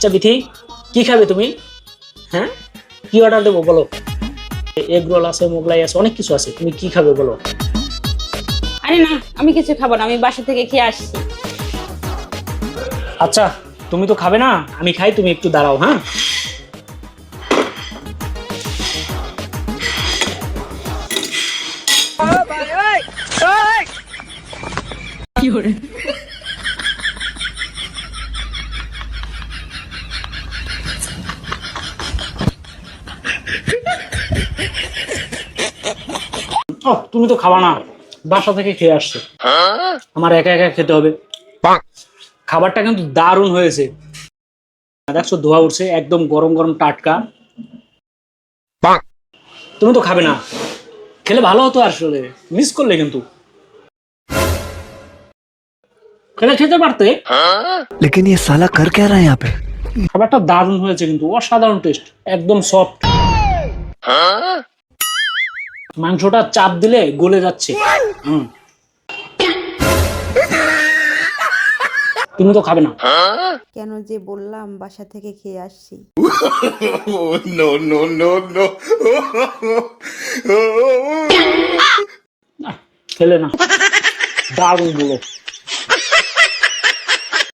আচ্ছা বিথি কি খাবে তুমি? হ্যাঁ? কি অর্ডার দেবো বলো? এগ রোল আছে মোগলাই আছে অনেক কিছু আছে। তুমি কি খাবে বলো? আরে না আমি কিছু খাব না আমি বাসা থেকে খেয়ে আসছি। আচ্ছা তুমি তো খাবে না? আমি খাই তুমি একটু দাঁড়াও হ্যাঁ? ও তুমি তো খাবা না বাসা থেকে খেয়ে আসছো আমার একা একা খেতে হবে খাবারটা কিন্তু দারুণ হয়েছে দেখছো ধোয়া উঠছে একদম গরম গরম টাটকা তুমি তো খাবে না খেলে ভালো হতো আসলে মিস করলে কিন্তু খেলে খেতে পারতে लेकिन ये साला कर क्या रहा है यहाँ पे খাবারটা দারুণ হয়েছে কিন্তু অসাধারণ টেস্ট একদম সফট মাংসটা চাপ দিলে গলে যাচ্ছে। হুম। তুমি তো খাবে না। কেন যে বললাম বাসা থেকে খেয়ে আসছি। খেলে না। দারুণ বলো।